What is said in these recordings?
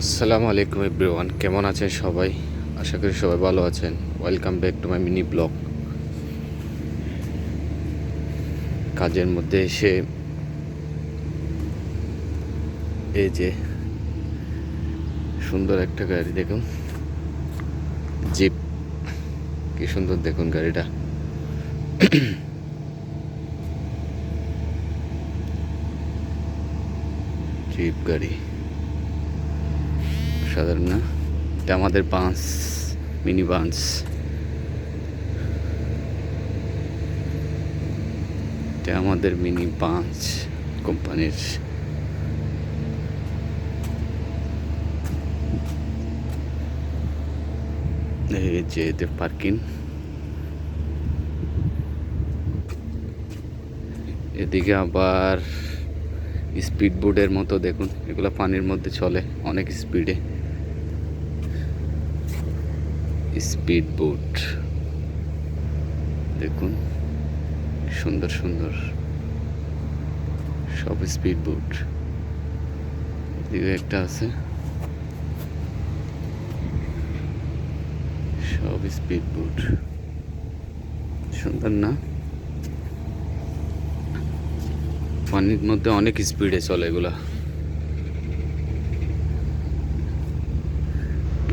আসসালামু আলাইকুম এভরিওয়ান, কেমন আছেন সবাই? আশা করি সবাই ভালো আছেন। Welcome back to my mini blog কাজের মধ্যে এসে এই যে সুন্দর একটা গাড়ি দেখুন। জিপ কি সুন্দর দেখুন গাড়িটা। জিপ গাড়ি। সাধারণ না। এটা আমাদের বাস, মিনি বাস। এটা আমাদের মিনি বাস কোম্পানির। যে এদের পার্কিং। এদিকে আবার স্পিড বোর্ডের মতো দেখুন, এগুলো পানির মধ্যে চলে অনেক স্পিডে। Speed boat. দেখুন, সুন্দর সুন্দর। সব স্পিড বোট। এদিকে একটা আছে। সব স্পিড বোট। সুন্দর না? পানির মধ্যে অনেক স্পিডে চলে এগুলা।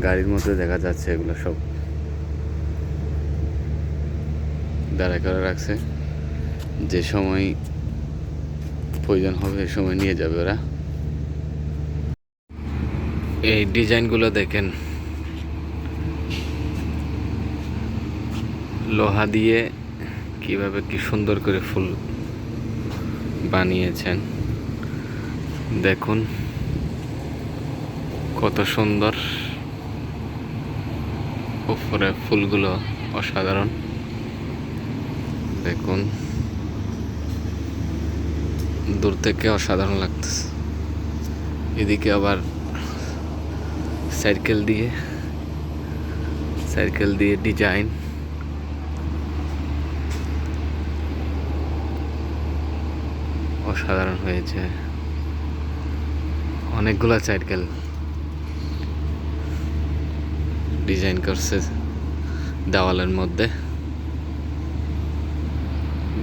গাড়ির মধ্যে দেখা যাচ্ছে এগুলো সব। দাঁড়া করে রাখছে। যে সময় প্রয়োজন হবে সময় নিয়ে যাবে ওরা। এই ডিজাইনগুলো দেখেন। লোহা দিয়ে কীভাবে কি সুন্দর করে ফুল বানিয়েছেন। দেখুন, কত সুন্দর। উপরে ফুলগুলো অসাধারণ। দেখুন। দূর থেকে অসাধারণ লাগতেছে। এদিকে আবার সাইকেল দিয়ে সাইকেল দিয়ে ডিজাইন। অসাধারণ হয়েছে। অনেকগুলো সাইকেল ডিজাইন করছে দেওয়ালের মধ্যে।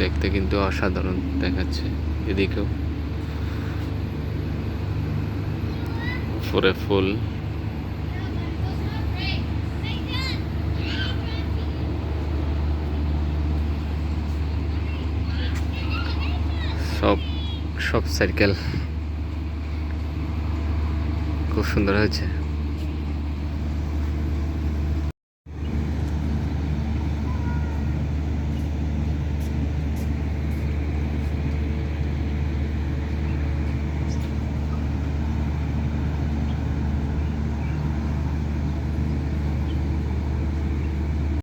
দেখতে কিন্তু অসাধারণ দেখাচ্ছে এদিকেও। ফুরে ফুল। সব সব সাইকেল খুব সুন্দর হয়েছে।